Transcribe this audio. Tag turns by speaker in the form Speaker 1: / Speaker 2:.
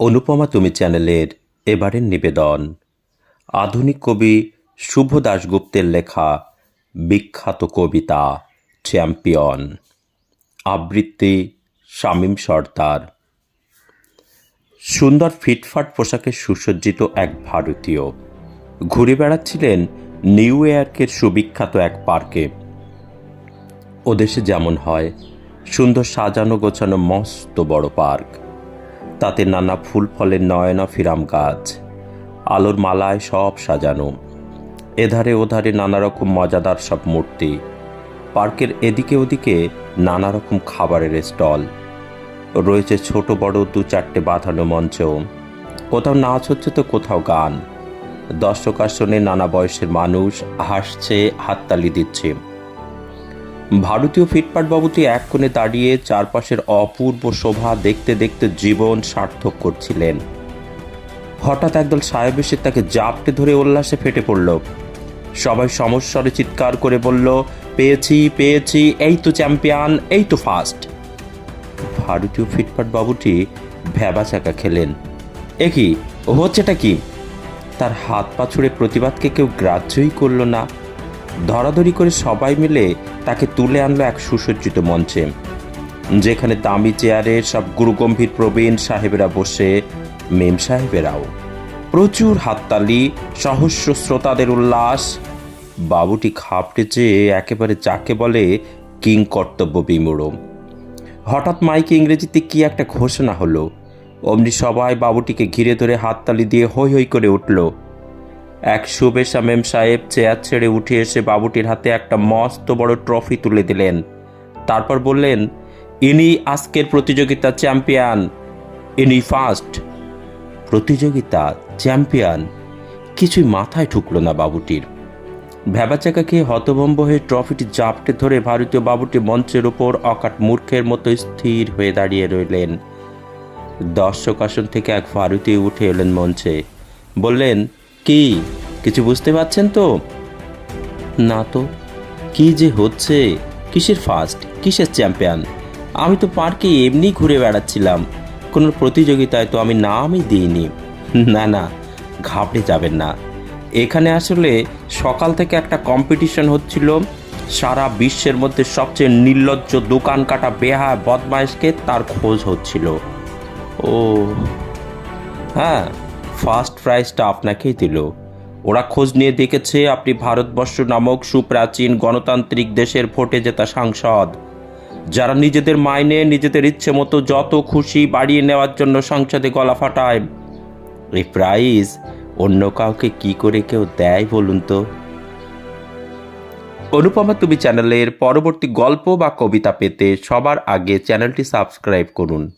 Speaker 1: অনুপমা তুমি চ্যানেলের এবারের নিবেদন। আধুনিক কবি শুভ দাশগুপ্তের লেখা বিখ্যাত কবিতা চ্যাম্পিয়ন। আবৃত্তি শামীম সর্দার। সুন্দর ফিটফাট পোশাকে সুসজ্জিত এক ভারতীয়। ঘুরে বেড়াচ্ছিলেন নিউ ইয়র্কের সুবিখ্যাত এক পার্কে। ওদেশে যেমন হয়, সুন্দর সাজানো গোছানো মস্ত বড় পার্ক। তাতে নানা ফুল ফলের নয়না ফিরাম গাছ, আলোর মালায় সব সাজানো। এধারে ওধারে নানা রকম মজাদার সব মূর্তি। পার্কের এদিকে ওদিকে নানা রকম খাবারের স্টল। রয়েছে ছোট, বড় দু চারটে বাঁধানো মঞ্চ। কোথাও নাচ হচ্ছে তো কোথাও গান। দর্শক আসনে নানা বয়সের মানুষ হাসছে, হাততালি দিচ্ছে। ভারতীয় ফিটপাট বাবুটি এক কোণে দাঁড়িয়ে চারপাশের অপূর্ব শোভা দেখতে দেখতে জীবন সার্থক করছিলেন। হঠাৎ একদল সাহেব এসে তাকে জাপটে ধরে উল্লাসে ফেটে পড়ল। সবাই সমস্বরে চিৎকার করে বলল, পেয়েছি পেয়েছি, এই তো চ্যাম্পিয়ন, এই তো ফার্স্ট। ভারতীয় ফিটপাট বাবুটি ভ্যাবা চাকা খেলেন। এ কি, হচ্ছেটা কি? তার হাত পা ছুড়ে প্রতিবাদকে কেউ গ্রাহ্যই করল না। ধরাধরি করে সবাই মিলে তাকে তুলে আনলো এক সুসজ্জিত মঞ্চে, যেখানে দামি চেয়ারে সব গুরুগম্ভীর প্রবীণ সাহেবেরা বসে, মেম সাহেবেরাও। প্রচুর হাততালি, সহস্র শ্রোতাদের উল্লাস। বাবুটি খাপটে চেয়ে একেবারে যাকে বলে কিং কর্তব্য বিমূঢ়। হঠাৎ মাইকে ইংরেজিতে কি একটা ঘোষণা হলো। অমনি সবাই বাবুটিকে ঘিরে ধরে হাততালি দিয়ে হৈ হৈ করে উঠল। এক শুভেশা মেম সাহেব চেয়ার ছেড়ে উঠে এসে বাবুটির হাতে একটা মস্ত বড় ট্রফি তুলে দিলেন। তারপর বললেন, ইনি আজকের প্রতিযোগিতা চ্যাম্পিয়ন। ইনি ফার্স্ট প্রতিযোগিতা চ্যাম্পিয়ন? কিছুই মাথায় ঠুকলো না বাবুটির। ভ্যাবাচাকা খেয়ে হতভম্ব হয়ে ট্রফিটি জাপটে ধরে ভারতীয় বাবুটি মঞ্চের ওপর অকাট মূর্খের মতো স্থির হয়ে দাঁড়িয়ে রইলেন। দর্শক আসন থেকে এক ভারতীয় উঠে এলেন মঞ্চে। বললেন কি? কিছু বুঝতে পারছেন তো? না তো। কি যে হচ্ছে? কিসের ফার্স্ট কিসের চ্যাম্পিয়ন আমি তো পার্কে এমনি ঘুরে বেড়াচ্ছিলাম। কোনো প্রতিযোগিতায় তো আমি নামই দিইনি। না না, ঘাবড়ে যাবেন না। এখানে আসলে সকাল থেকে একটা কম্পিটিশন হচ্ছিল। সারা বিশ্বের মধ্যে সবচেয়ে নির্লজ্জ দোকান কাটা বেহা বদমাইশকে তার খোঁজ হচ্ছিল। ও হ্যাঁ ফার্স্ট প্রাইজটা আপনাকেই দিল। ওরা খোঁজ নিয়ে দেখেছে আপনি ভারতবর্ষ নামক সুপ্রাচীন গণতান্ত্রিক দেশের ভোটে জেতা সাংসদ। যারা নিজেদের মাইনে, নিজেদের ইচ্ছে মতো যত খুশি বাড়িয়ে নেওয়ার জন্য সংসদে গলা ফাটায়। এই প্রাইজ অন্য কাউকে কি করে কেউ দেয় বলুন তো? অনুপমা, তুমি চ্যানেলের পরবর্তী গল্প বা কবিতা পেতে সবার আগে চ্যানেলটি সাবস্ক্রাইব করুন।